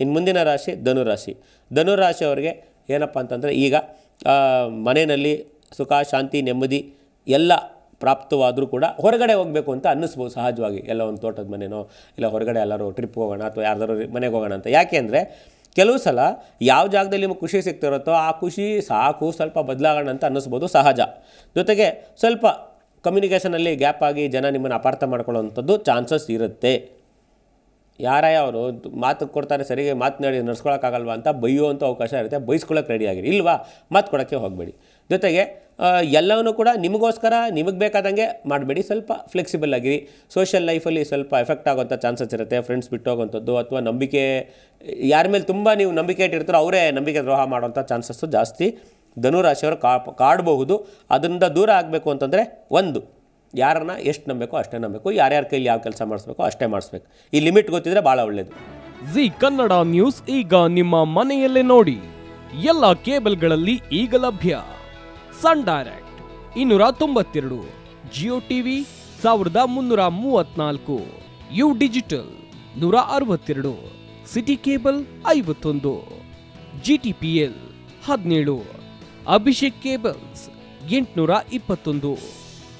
ಇನ್ನು ಮುಂದಿನ ರಾಶಿ ಧನುರಾಶಿ. ಧನುರಾಶಿಯವರಿಗೆ ಏನಪ್ಪ ಅಂತಂದರೆ ಈಗ ಮನೆಯಲ್ಲಿ ಸುಖ, ಶಾಂತಿ, ನೆಮ್ಮದಿ ಎಲ್ಲ ಪ್ರಾಪ್ತವಾದರೂ ಕೂಡ ಹೊರಗಡೆ ಹೋಗಬೇಕು ಅಂತ ಅನ್ನಿಸ್ಬೋದು ಸಹಜವಾಗಿ. ಎಲ್ಲ ಒಂದು ತೋಟದ ಮನೆನೋ, ಇಲ್ಲ ಹೊರಗಡೆ ಎಲ್ಲರೂ ಟ್ರಿಪ್ ಹೋಗೋಣ ಅಥವಾ ಯಾರ್ದಾರು ಮನೆಗೆ ಹೋಗೋಣ ಅಂತ. ಯಾಕೆ ಅಂದರೆ ಕೆಲವು ಸಲ ಯಾವ ಜಾಗದಲ್ಲಿ ನಿಮಗೆ ಖುಷಿ ಸಿಗ್ತಿರುತ್ತೋ ಆ ಖುಷಿ ಸಾಕು, ಸ್ವಲ್ಪ ಬದಲಾಗೋಣ ಅಂತ ಅನ್ನಿಸ್ಬೋದು ಸಹಜ. ಜೊತೆಗೆ ಸ್ವಲ್ಪ ಕಮ್ಯುನಿಕೇಷನಲ್ಲಿ ಗ್ಯಾಪ್ ಆಗಿ ಜನ ನಿಮ್ಮನ್ನು ಅಪಾರ್ಥ ಮಾಡ್ಕೊಳ್ಳೋವಂಥದ್ದು ಚಾನ್ಸಸ್ ಇರುತ್ತೆ. ಯಾರೇ ಅವರು ಮಾತು ಕೊಡ್ತಾರೆ ಸರಿಗೆ ಮಾತನಾಡಿ ನಡ್ಸ್ಕೊಳಕ್ಕಾಗಲ್ವಾ ಅಂತ ಬೈಯುವಂಥ ಅವಕಾಶ ಇರುತ್ತೆ. ಬೈಸ್ಕೊಳ್ಳೋಕೆ ರೆಡಿ ಆಗಿರಿ. ಇಲ್ವಾ? ಮಾತು ಕೊಡೋಕ್ಕೆ ಹೋಗಬೇಡಿ. ಜೊತೆಗೆ ಎಲ್ಲವನ್ನೂ ಕೂಡ ನಿಮಗೋಸ್ಕರ, ನಿಮಗೆ ಬೇಕಾದಂಗೆ ಮಾಡಬೇಡಿ. ಸ್ವಲ್ಪ ಫ್ಲೆಕ್ಸಿಬಲ್ ಆಗಿರಿ. ಸೋಷಿಯಲ್ ಲೈಫಲ್ಲಿ ಸ್ವಲ್ಪ ಎಫೆಕ್ಟ್ ಆಗೋಂಥ ಚಾನ್ಸಸ್ ಇರುತ್ತೆ. ಫ್ರೆಂಡ್ಸ್ ಬಿಟ್ಟು ಹೋಗೋಂಥದ್ದು ಅಥವಾ ನಂಬಿಕೆ, ಯಾರ ಮೇಲೆ ತುಂಬ ನೀವು ನಂಬಿಕೆ ಇಟ್ಟಿರ್ತಾರೋ ಅವರೇ ನಂಬಿಕೆ ದ್ರೋಹ ಮಾಡೋಂಥ ಚಾನ್ಸಸ್ಸು ಜಾಸ್ತಿ. ಧನುರಾಶಿಯವರು ಕಾ ಕಾಡಬಹುದು. ಅದರಿಂದ ದೂರ ಆಗಬೇಕು ಅಂತಂದರೆ ಒಂದು. ಯಾರನ್ನ ಎಷ್ಟು ನಂಬಬೇಕು ಅಷ್ಟೇ ನಂಬಬೇಕು ಯಾರ್ಯಾರ ಕೈಲಿ ಯಾವ ಕೆಲಸ ಮಾಡಿಸ್ಬೇಕು ಅಷ್ಟೇ ಮಾಡಿಸ್ಬೇಕು. ಈ ಲಿಮಿಟ್ ಗೊತ್ತಿದ್ರೆ ಭಾಳ ಒಳ್ಳೇದು. ಜಿ ಕನ್ನಡ ನ್ಯೂಸ್ ಈಗ ನಿಮ್ಮ ಮನೆಯಲ್ಲೇ ನೋಡಿ. ಎಲ್ಲ ಕೇಬಲ್ಗಳಲ್ಲಿ ಈಗ ಲಭ್ಯ. ಸನ್ ಡೈರೆಕ್ಟ್ ಇನ್ನೂರ ತೊಂಬತ್ತೆರಡು, ಜಿಯೋ ಟಿವಿ ಸಾವಿರದ ಮುನ್ನೂರ ಮೂವತ್ನಾಲ್ಕು, ಯು ಡಿಜಿಟಲ್ ನೂರ ಅರವತ್ತೆರಡು, ಸಿಟಿ ಕೇಬಲ್ ಐವತ್ತೊಂದು ಜಿ ಟಿ ಪಿ ಎಲ್ ಹದಿನೇಳು, ಅಭಿಷೇಕ್ ಕೇಬಲ್ಸ್ ಎಂಟುನೂರ ಇಪ್ಪತ್ತೊಂದು.